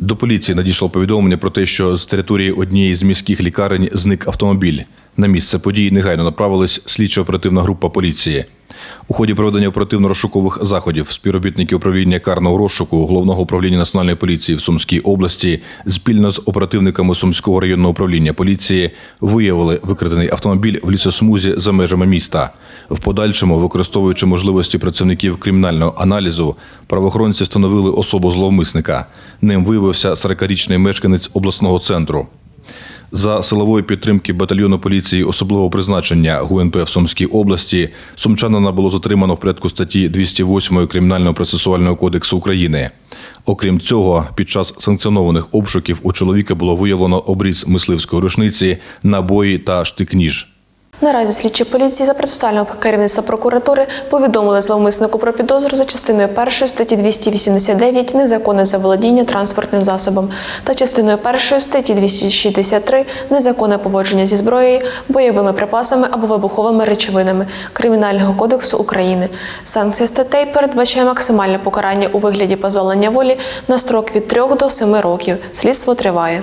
До поліції надійшло повідомлення про те, що з території однієї з міських лікарень зник автомобіль. На місце події негайно направилась слідчо-оперативна група поліції. У ході проведення оперативно-розшукових заходів співробітники управління карного розшуку головного управління національної поліції в Сумській області спільно з оперативниками Сумського районного управління поліції виявили викрадений автомобіль в лісосмузі за межами міста. В подальшому, використовуючи можливості працівників кримінального аналізу, правоохоронці встановили особу зловмисника. Ним виявився 40-річний мешканець обласного центру. За силової підтримки батальйону поліції особливого призначення ГУНП в Сумській області сумчанина було затримано в порядку статті 208 Кримінального процесуального кодексу України. Окрім цього, під час санкціонованих обшуків у чоловіка було виявлено обріз мисливської рушниці, набої та штик-ніж. Наразі слідчі поліції за процесуального керівництва прокуратури повідомили зловмиснику про підозру за частиною 1 статті 289 незаконне заволодіння транспортним засобом та частиною 1 статті 263 незаконне поводження зі зброєю, бойовими припасами або вибуховими речовинами Кримінального кодексу України. Санкція статей передбачає максимальне покарання у вигляді позбавлення волі на строк від 3 до 7 років. Слідство триває.